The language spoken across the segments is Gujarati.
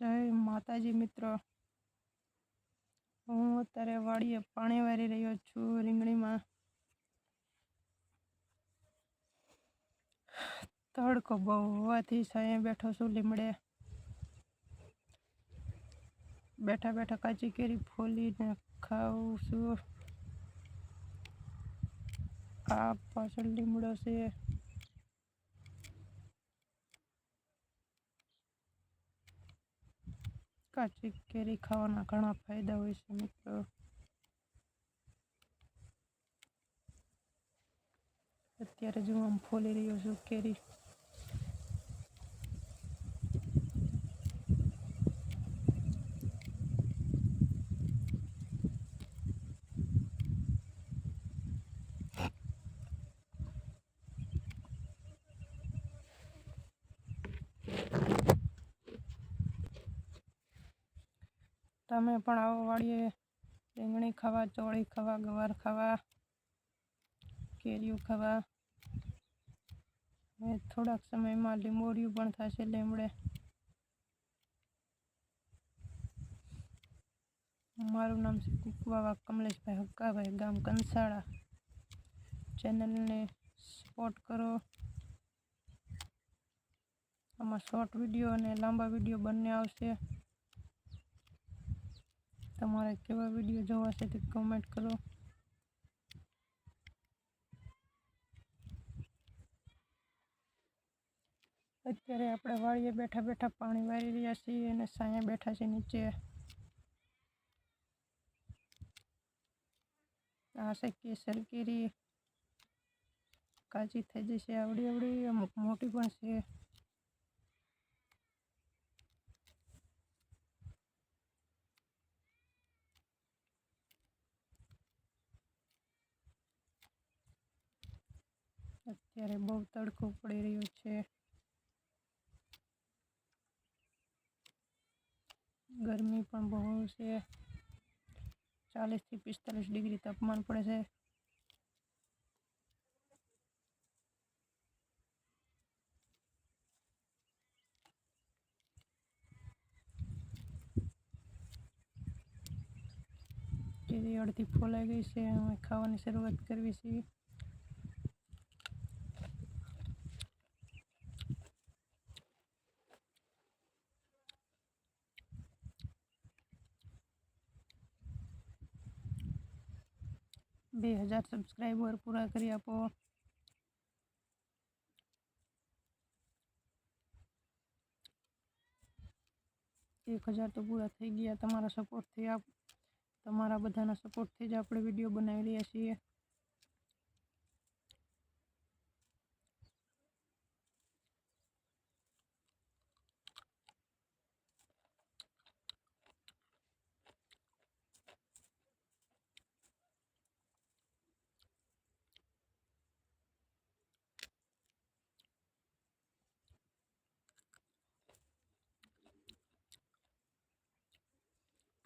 જય માતાજી મિત્રો. હું અત્યારે વાડીએ પાણી વારી રહ્યો છું રીંગણીમાં. તડકો બહુ હોવાથી સાંયે બેઠો છું લીમડે. બેઠા બેઠા કાચી કેરી ફોલીને ખાઉં છું. આ પાછળ લીમડો છે. કાચી કેરી ખાવાના ઘણા ફાયદા હોય છે મિત્રો. અત્યારે જો આમ ફોલી રહ્યો છું કેરી. તમે પણ આવો વાળીએ. રીંગણી ખાવા, ચોળી ખાવા, ગવાર ખાવા, કેરીઓ ખાવા. હવે થોડાક સમયમાં લીંબોડિયું પણ થશે લીમડે મારું નામ છે કુકવાવા કમલેશભાઈ હક્કાભાઈ, ગામ કંસાળા. ચેનલને સપોર્ટ કરો. આમાં શોર્ટ વીડિયો અને લાંબા વીડિયો બંને આવશે. તમારે કેવા વીડિયો જોવા છે તે કમેન્ટ કરો. અત્યારે આપણે વાળીએ બેઠા બેઠા પાણી વારી રહ્યા છીએ અને સાયા બેઠા છે નીચે. આ છે કેસર કેરી. કાચી થઈ જશે આવડી આવડી, અમુક મોટી પણ છે. અત્યારે બહુ તડકો પડી રહ્યો છે. ગરમી પણ બહુ છે. ચાલીસથી પિસ્તાલીસ ડિગ્રી તાપમાન પડે છે. કેરી અડધી ફોલાઈ ગઈ છે. અમે ખાવાની શરૂઆત કરવી છીએ બે હજાર સબસ્ક્રાઈબર પૂરા કરી આપો. એક હજાર તો પૂરા થઈ ગયા. તમારા સપોર્ટથી આપ, તમારા બધાના સપોર્ટથી જ આપણે વીડિયો બનાવી રહ્યા છીએ.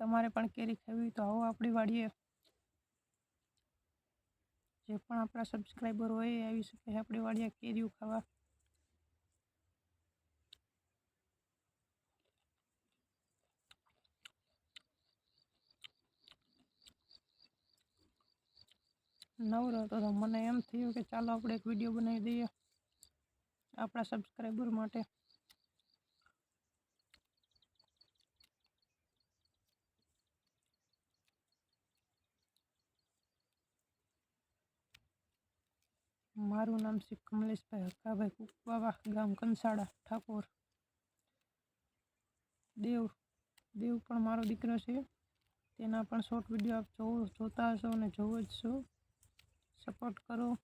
તમારે પણ કેરી ખાવી હોય તો આવો આપણી વાડીએ. જે પણ આપણા સબસ્ક્રાઈબર હોય એ આવી શકે આપણી વાડીએ કેરીઓ ખાવા. નવરો હતો તો મને એમ થયું કે ચાલો આપણે એક વીડિયો બનાવી દઈએ આપણા સબસ્ક્રાઈબર માટે. મારું નામ શ્રી કમલેશભાઈ હક્કાભાઈ કુકવાવા, ગામ કંસાડા, ઠાકોર. દેવ દેવ પણ મારો દીકરો છે. તેના પણ શોર્ટ વીડિયો આપ જોવો, જોતા હશો અને જોવો જ છો. સપોર્ટ કરો.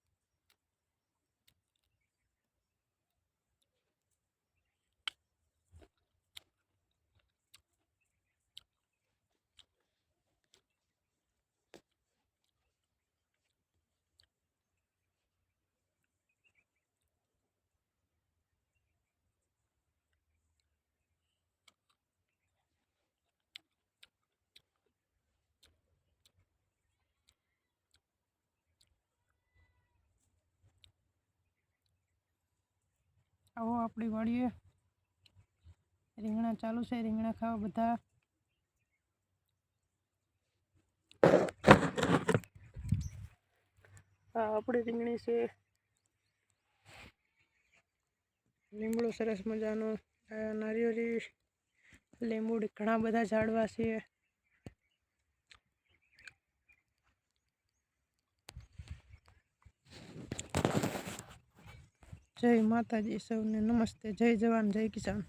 આવો આપણી વાડીએ. રીંગણા ચાલુ છે, રીંગણા ખાવા બધા. આપણી રીંગણી છે. લીમડો સરસ મજાનો, નારિયેળી, લીંબુ, ઘણા બધા ઝાડવા છે. જય માતાજી સૌને નમસ્તે જય જવાન જય કિસાન.